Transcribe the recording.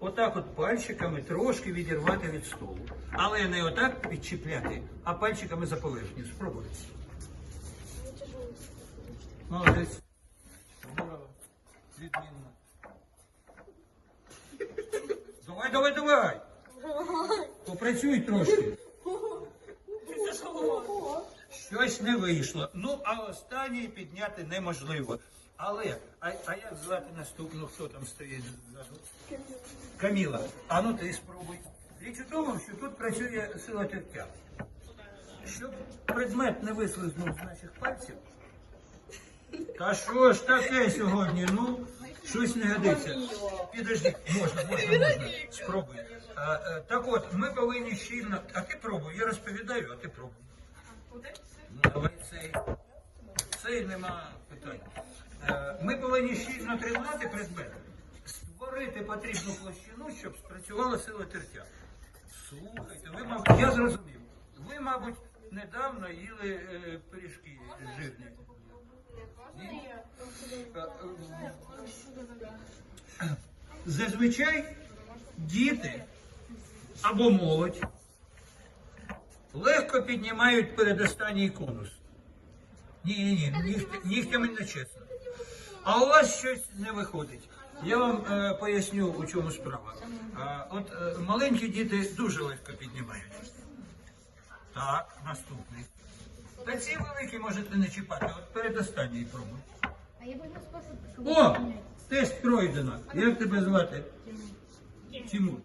отак от пальчиками трошки відірвати від столу. Але не отак відчіпляти, а пальчиками за поверхню. Спробуйте. Молодець. Відмінно. Давай, давай, давай. Попрацюй трошки. Щось не вийшло. Ну, а останній підняти неможливо. Але, а, а як звати наступну, хто там стоїть ззаду? Каміла. А ну ти спробуй. Річ у тому, що тут працює сила тертя. Щоб предмет не вислизнув з наших пальців. Та що ж таке сьогодні? Ну, щось не годиться. Підожди, можна, можна, можна. Спробуй. А, е, так от, ми повинні щільно. А ти пробуй, я розповідаю, а ти пробуй. Ну, давай цей. Цей нема питань. Е, Ми повинні щільно тримати предмет, створити потрібну площину, щоб спрацювала сила тертя. Слухайте, ви, мабуть, я зрозумів. Ви, мабуть, недавно їли е, пиріжки жирні. Ні? Зазвичай діти або молодь легко піднімають передостанній конус. Ні, ні, ні, нігтя- нігтями не чесно. А у вас щось не виходить. Я вам е, поясню, у чому справа. Е, от е, маленькі діти дуже легко піднімають. Так, наступний. Та ці великі можете не чіпати, от передостанній пробуй. А я буду не. О! Тест пройдено. Як тебе звати? Тимур.